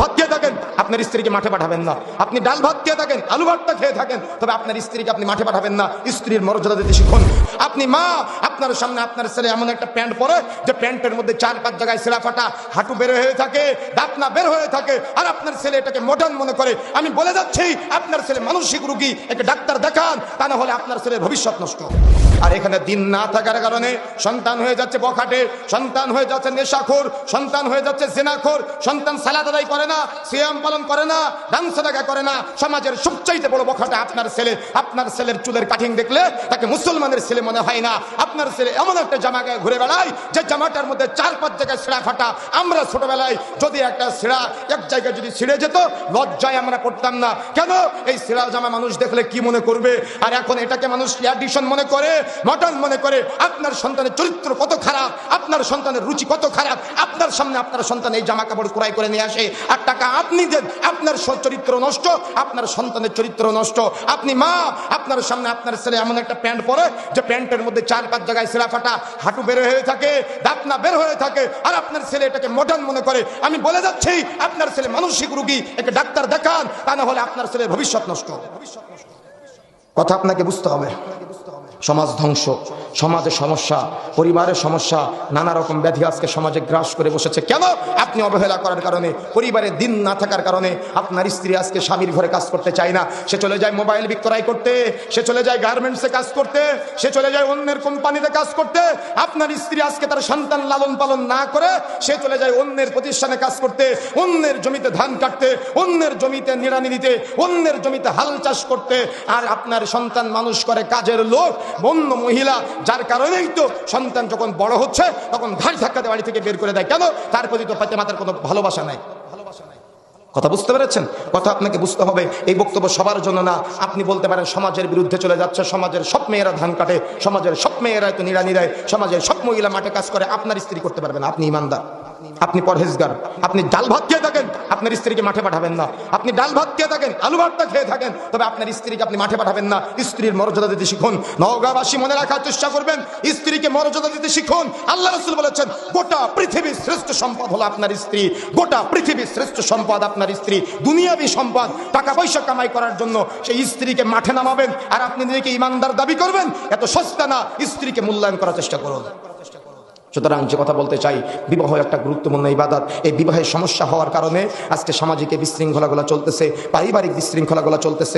ভাত খেয়ে থাকেন, আপনার স্ত্রীকে মাঠে পাঠাবেন না। আপনি ডাল ভাত খেয়ে থাকেন আলু ভাতটা খেয়ে থাকেন, তবে আপনার স্ত্রীকে আপনি মাঠে পাঠাবেন না। স্ত্রীর মর্যাদা দিতে শিখুন। আপনি মা, আপনার সামনে আপনার ছেলে এমন একটা প্যান্ট পরে, যে প্যান্টের মধ্যে চার পাঁচ জায়গায় সেরা ফাটা হাঁটু বের হয়ে থাকে ডাকনা বের হয়ে থাকে, আর আপনার ছেলে এটাকে মডার্ন মনে করে। আমি বলে যাচ্ছি, আপনার ছেলে মানসিক রুগী একটা ডাক্তার দেখান, তা না হলে আপনার ছেলের ভবিষ্যৎ নষ্ট আর এখানে দিন না থাকার কারণে সন্তান হয়ে যাচ্ছে বখাটে, সন্তান হয়ে যাচ্ছে নেশাখোর, সন্তান হয়ে যাচ্ছে জেনাখোর, সন্তান সালাদ করে না, সিয়াম পালন করে না, ডান্স দেখা করে না, সমাজের সবচাইতে বড় বখাটে আপনার ছেলে। আপনার ছেলের চুলের কাটিং দেখলে তাকে মুসলমানের ছেলে মনে হয় না। আপনার ছেলে এমন একটা জামা গায়ে ঘুরে বেড়ায়, যে জামাটার মধ্যে চার পাঁচ জায়গায় ছেঁড়া ফাটা। আমরা ছোটবেলায় যদি একটা ছেঁড়া এক জায়গায় যদি ছিঁড়ে যেত, লজ্জায় আমরা পড়তাম না। কেন? এই ছেঁড়া জামা মানুষ দেখলে কি মনে করবে? আর এখন এটাকে মানুষ অ্যাডিশন মনে করে? মডার্ন মনে করে, আপনার সন্তানের চরিত্র কত খারাপ, আপনার সন্তানের রুচি কত খারাপ, আপনার সামনে আপনার সন্তান এই জামা কাপড় ক্রয় করে নিয়ে আসে। আর টাকা আপনি যে আপনার চরিত্র নষ্ট, আপনার সন্তানের চরিত্র নষ্ট। আপনি মা, আপনার সামনে আপনার ছেলে এমন একটা প্যান্ট পরে, যে প্যান্টের মধ্যে চার পাঁচ জায়গায় সেরা ফাটা হাঁটু বের হয়ে থাকে ডাকনা বের হয়ে থাকে, আর আপনার ছেলে এটাকে মডার্ন মনে করে। আমি বলে যাচ্ছি, আপনার ছেলে মানসিক রুগী একটা ডাক্তার দেখান, তা না হলে আপনার ছেলের ভবিষ্যৎ নষ্ট। ভবিষ্যৎ নষ্ট কথা আপনাকে বুঝতে হবে বুঝতে হবে। সমাজ ধ্বংস, সমাজে সমস্যা, পরিবারের সমস্যা, নানা রকম ব্যাধি আজকে সমাজে গ্রাস করে বসেছে। কেন? আপনি অবহেলা করার কারণে, পরিবারে দিন না থাকার কারণে আপনার স্ত্রী আজকে স্বামীর ঘরে কাজ করতে চায় না। সে চলে যায় মোবাইল বিক্রয় করতে, সে চলে যায় গার্মেন্টসে কাজ করতে, সে চলে যায় অন্যের কোম্পানিতে কাজ করতে। আপনার স্ত্রী আজকে তার সন্তান লালন পালন না করে, সে চলে যায় অন্যের প্রতিষ্ঠানে কাজ করতে, অন্যের জমিতে ধান কাটতে, অন্যের জমিতে নিড়ানি দিতে, অন্যের জমিতে হাল চাষ করতে। আর আপনার সন্তান মানুষ করে কাজের লোক বন্য মহিলা, যার কারণেই তো সন্তান যখন বড় হচ্ছে, তখন ঘাট ধাক্কাতে বাড়ি থেকে বের করে দেয়। কেন? তার প্রতি তো পাতে মাতার কোনো ভালোবাসা নাই। কথা বুঝতে পেরেছেন? কথা আপনাকে বুঝতে হবে। এই বক্তব্য সবার জন্য না। আপনি বলতে পারেন, সমাজের বিরুদ্ধে চলে যাচ্ছে, সমাজের সব মেয়েরা ধান কাটে, সমাজের সব মেয়েরা তো নিরানি দেয়, সমাজের সব মহিলা মাঠে কাজ করে। আপনার স্ত্রী করতে পারবেন। আপনি ইমানদার। আপনি পরহেজগার। আপনি ডাল ভাত খেয়ে থাকেন। আপনার স্ত্রীকে মাঠে পাঠাবেন না। আপনি ডাল ভাত খেয়ে থাকেন, আলু ভাতটা খেয়ে থাকেন, তবে আপনার স্ত্রীকে আপনি মাঠে পাঠাবেন না। স্ত্রীর মর্যাদা দিতে শিখুন। নওগাঁবাসী মনে রাখার চেষ্টা করবেন, স্ত্রীকে মর্যাদা দিতে শিখুন। আল্লাহ রসুল বলেছেন, গোটা পৃথিবীর শ্রেষ্ঠ সম্পদ হলো আপনার স্ত্রী। গোটা পৃথিবীর শ্রেষ্ঠ সম্পদ আপনার স্ত্রী। দুনিয়াবী সম্পদ টাকা পয়সা কামাই করার জন্য সেই স্ত্রীকে মাঠে নামাবেন। আর আপনি নিজেকে ইমানদার দাবি করবেন, এত সস্তা না, স্ত্রীকে মূল্যায়ন করার চেষ্টা করুন। সুতরাং যে কথা বলতে চাই, বিবাহ একটা গুরুত্বপূর্ণ ইবাদত। এই বিবাহের সমস্যা হওয়ার কারণে আজকে সামাজিক বিশৃঙ্খলাগুলো চলতেছে, পারিবারিক বিশৃঙ্খলাগুলো চলতেছে।